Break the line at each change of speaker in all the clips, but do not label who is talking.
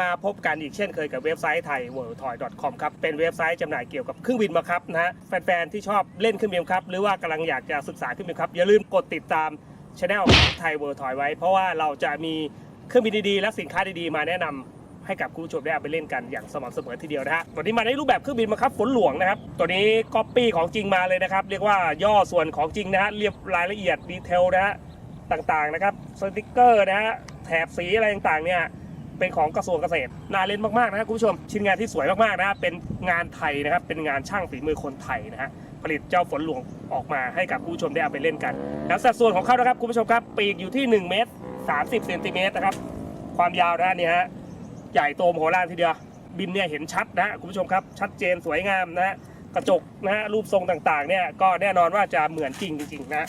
มาพบกันอีกเช่นเคยกับเว็บไซต์ไทย w o r l d t o y c o m ครับ เป็นเว็บไซต์จำหน่ายเกี่ยวกับเครื่องบินบังคับนะฮะแฟนๆ ที่ชอบเล่นเครื่องบินบังคับ หรือว่ากำลังอยากจะศึกษาเครื่องบินบังคับ อย่าลืมกดติดตามช anel ของไทย w o r l d t o y ไว้ เพราะว่าเราจะมีเครื่องบินดีๆ และสินค้าดีๆ มาแนะนำให้กับคุณผู้ชมได้เอาไปเล่นกันอย่างสม่ำเสมอทีเดียวนะฮะตัวนี้มาในรูปแบบเครื่องบินบังคับฝนหลวงนะครับตัวนี้ก๊อปปี้ของจริงมาเลยนะครับเรียกว่าย่อส่วนของจริงนะฮะเรียบรายละเอียดดีเทลนะฮะต่างๆนะครับสติกเกอร์นะฮะแถบสีอะไรต่างๆเนี่ย เป็นของกระทรวงเกษตรน่าเล่นมากๆนะครับคุณผู้ชมชิ้นงานที่สวยมากๆนะฮะเป็นงานไทยนะครับเป็นงานช่างฝีมือคนไทยนะฮะผลิตเจ้าฝนหลวงออกมาให้กับคุณผู้ชมได้เอาไปเล่นกัน แล้วสัดส่วนของเขานะครับคุณผู้ชมครับ ปีกอยู่ที่ 1 เมตร 30 เซนติเมตรนะครับ ความยาวนะนี่ฮะใหญ่โตมโหฬารทีเดียว บินเนี่ยเห็นชัดนะฮะคุณผู้ชมครับ ชัดเจนสวยงามนะฮะกระจกนะฮะรูปทรงต่างๆเนี่ยก็แน่นอนว่าจะเหมือนจริงจริงๆนะ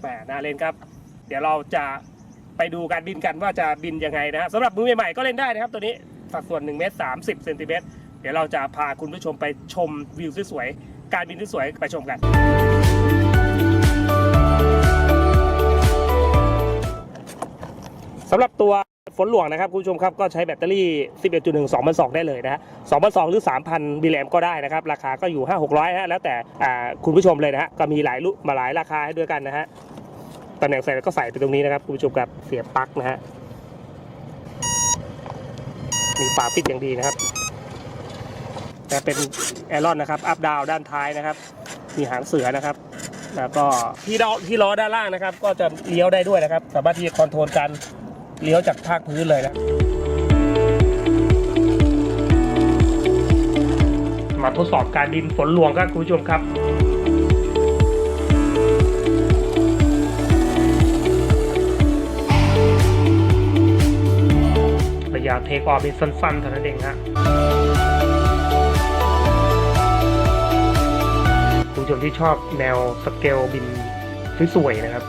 แหมน่าเล่นครับ เดี๋ยวเราจะ ไปดูการบินกันว่าจะบินยังไงนะฮะสำหรับมือใหม่ๆก็เล่นได้นะครับตัวนี้สัดส่วน1เมตร30เซนติเมตรเดี๋ยวเราจะพาคุณผู้ชมไปชมวิวสวยๆการบินที่สวยไปชมกัน สำหรับตัวฝนหลวงนะครับคุณผู้ชมครับก็ใช้แบตเตอรี่ 11.1 2,200ได้เลยนะฮะ2,200หรือ 3,000มิลลิแอมก็ได้นะครับ ราคาก็อยู่ 5 600ฮะแล้วแต่คุณผู้ชมเลยนะฮะก็มีหลายรุ่นมาหลายราคาให้ด้วยกันนะฮะ ตำแหน่งใส่ก็ใส่ไปตรงนี้นะครับคุณผู้ชมครับเสียบปลั๊กนะฮะมีฝาปิดอย่างดีนะครับ แต่เป็นแอรอนนะครับอัพดาวด้านท้ายนะครับ มีหางเสือนะครับ แล้วก็ที่ล้อที่ล้อด้านล่างนะครับ ก็จะเลี้ยวได้ด้วยนะครับ สามารถที่จะคอนโทรลการเลี้ยวจากภาคพื้นเลยนะมาทดสอบการบินฝนหลวงครับคุณผู้ชมครับ เทคออฟเป็นสั้นๆเท่านั้นเองฮะคุณผู้ชมที่ชอบแนวสเกลบินสวยๆนะครับ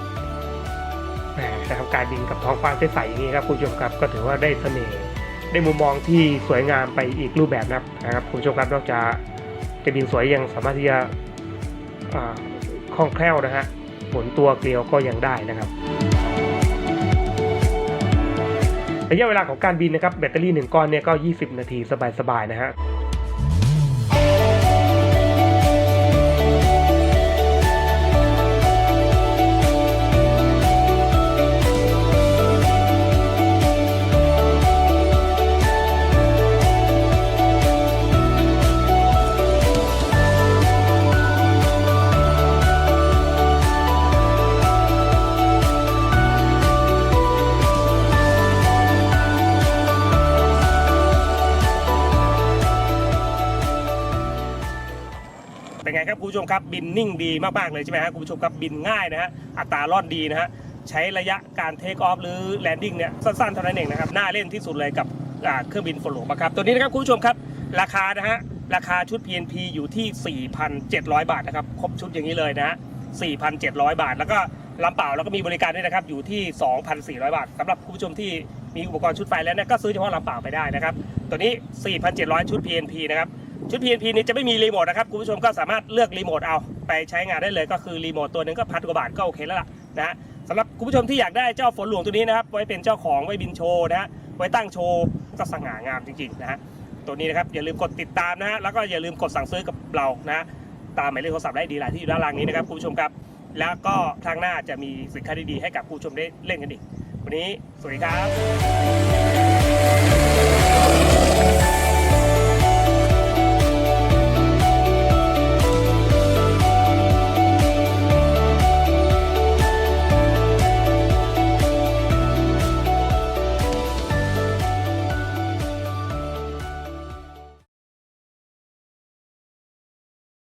นะครับการบินกับท้องฟ้าใสๆอย่างนี้ครับคุณผู้ชมครับก็ถือว่าได้เสน่ห์ได้มุมมองที่สวยงามไปอีกรูปแบบนะครับนะครับคุณผู้ชมครับนอกจากจะบินสวยยังสามารถที่จะคล่องแคล่วนะฮะหมุนตัวเกลียวก็ยังได้นะครับ ระยะเวลาของการบินนะครับแบตเตอรี่หนึ่งก้อนเนี่ยก็ 20 นาทีสบายๆนะฮะ คุณผู้ชมครับบินนิ่งดีมากๆเลยใช่ไหมฮะคุณผู้ชมครับบินง่ายนะฮะอัตราลอนดีนะฮะใช้ระยะการเทคออฟหรือแลนดิ้งเนี่ยสั้นๆเท่านั้นเองนะครับน่าเล่นที่สุดเลยกับเครื่องบินฝนหลวงครับตัวนี้นะครับคุณผู้ชมครับราคานะฮะราคาชุด PNP อยู่ที่ 4,700 บาทนะครับครบชุดอย่างนี้เลยนะฮะ4,700 บาท แล้วก็ลำเปล่าแล้วก็มีบริการด้วยนะครับอยู่ที่ 2,400 บาทสำหรับคุณผู้ชมที่มีอุปกรณ์ชุดไฟแล้วเนี่ยก็ซื้อเฉพาะลำเปล่าไปได้นะครับตัวนี้ 4,700 ชุด PNP นะครับ ชุด PNP นี้จะไม่มีรีโมทนะครับคุณผู้ชมก็สามารถเลือกรีโมทเอาไปใช้งานได้เลยก็คือรีโมทตัวหนึงก็พันกว่าบาทก็โอเคแล้วล่ะนะสำหรับคุณผู้ชมที่อยากได้เจ้าฝนหลวงตัวนี้นะครับไว้เป็นเจ้าของไว้บินโชว์นะฮะไว้ตั้งโชว์ก็สง่างามจริงๆนะฮะตัวนี้นะครับอย่าลืมกดติดตามนะฮะแล้วก็อย่าลืมกดสั่งซื้อกับเรานะตามหมายเลขโทรศัพท์ได้ดีหลายที่อยู่ด้านล่างนี้นะครับคุณผู้ชมครับแล้วก็ทางหน้าจะมีสินค้าดีๆให้กับผู้ชมได้เล่นกันอีกวันนี้สวัสดีครับ